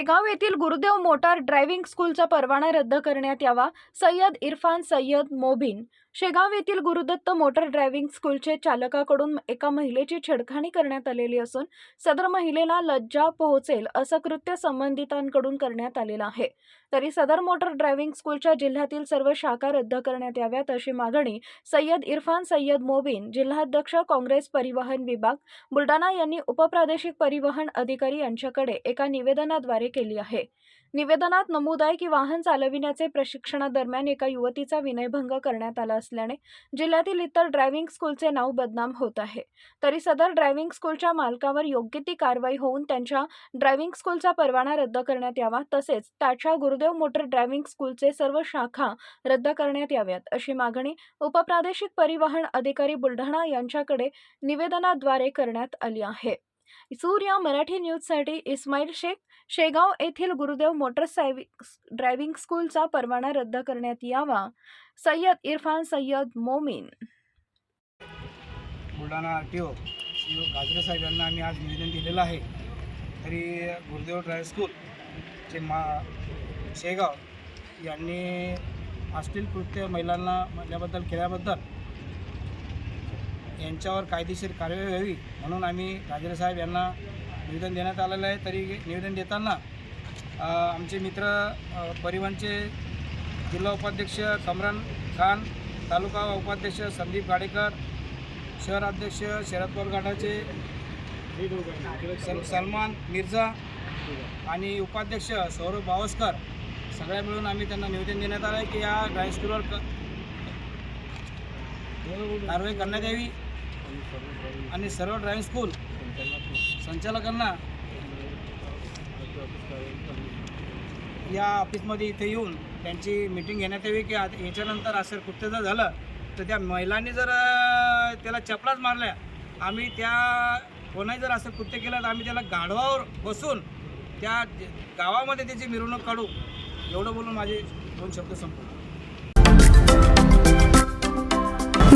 शेगाव येथील Gurudev motor driving स्कूलचा परवाना रद्द करण्यात यावा. सय्यद इरफान सय्यद मोबिन. शेगाव येथील गुरुदत्त मोटार ड्रायव्हिंग स्कूलचे चालकाकडून एका महिलेची छेडखाणी करण्यात आलेली असून सदर महिलेला लज्जा पोहोचेल असं कृत्य संबंधितांकडून करण्यात आलेलं आहे. तरी सदर मोटार ड्रायव्हिंग स्कूलच्या जिल्ह्यातील सर्व शाखा रद्द करण्यात याव्यात अशी मागणी सय्यद इरफान सय्यद मोबिन जिल्हाध्यक्ष काँग्रेस परिवहन विभाग बुलडाणा यांनी उपप्रादेशिक परिवहन अधिकारी यांच्याकडे एका निवेदनाद्वारे केली आहे. निवेदनात नमूद आहे की वाहन चालविण्याचे प्रशिक्षणादरम्यान एका युवतीचा विनयभंग करण्यात आला असल्याने जिल्ह्यातील इतर ड्रायव्हिंग स्कूलचे नाव बदनाम होत आहे. तरी सदर ड्रायव्हिंग स्कूलच्या मालकावर योग्य ती कारवाई होऊन त्यांच्या ड्रायव्हिंग स्कूलचा परवाना रद्द करण्यात यावा तसेच त्याच्या गुरुदेव मोटर ड्रायव्हिंग स्कूलचे सर्व शाखा रद्द करण्यात याव्यात अशी मागणी उपप्रादेशिक परिवहन अधिकारी बुलढाणा यांच्याकडे निवेदनाद्वारे करण्यात आली आहे. सूर्या मराठी न्यूजसाठी इस्माईल शेख शेगाव येथील गुरुदेव मोटर ड्रायव्हिंग स्कूलचा परवाना रद्द करण्यात यावा. Sayyad Irfan Sayyad Momin. Buldhana R T O C O Gajare साहेब यांना आम्ही आज निवेदन दिलेलं आहे. तरी गुरुदेव ड्रायव्ह स्कूलचे मा शेगाव यांनी अश्लील कृत्य महिलांना म्हणल्याबद्दल केल्याबद्दल यांच्यावर कायदेशीर कारवाई व्हावी म्हणून आम्ही राजेंद्र साहेब यांना निवेदन देण्यात आलेलं आहे. तरी निवेदन देताना आमचे मित्र परिवहनचे जिल्हा उपाध्यक्ष कमरान खान तालुका उपाध्यक्ष संदीप गाडेकर शहर अध्यक्ष शरद पवार सल सलमान मिर्झा आणि उपाध्यक्ष सौरभ बावस्कर सगळ्या मिळून आम्ही त्यांना निवेदन देण्यात आलं आहे की या ड्रायस्कूलवर स्कूलवर कारवाई करण्यात यावी. आणि सर्व ड्रायव्हिंग स्कूल? संचालकांना? या ऑफिसमध्ये इथे येऊन त्यांची मीटिंग घेण्यात यावी की आता याच्यानंतर असं कृत्य जर झालं तर त्या महिलांनी जर त्याला चपलाच मारल्या आम्ही त्या कोणाही जर असं कृत्य केलं तर आम्ही त्याला गाढवावर बसून त्या गावामध्ये त्याची मिरवणूक काढू. एवढं बोलून माझे दोन शब्द संपवतो.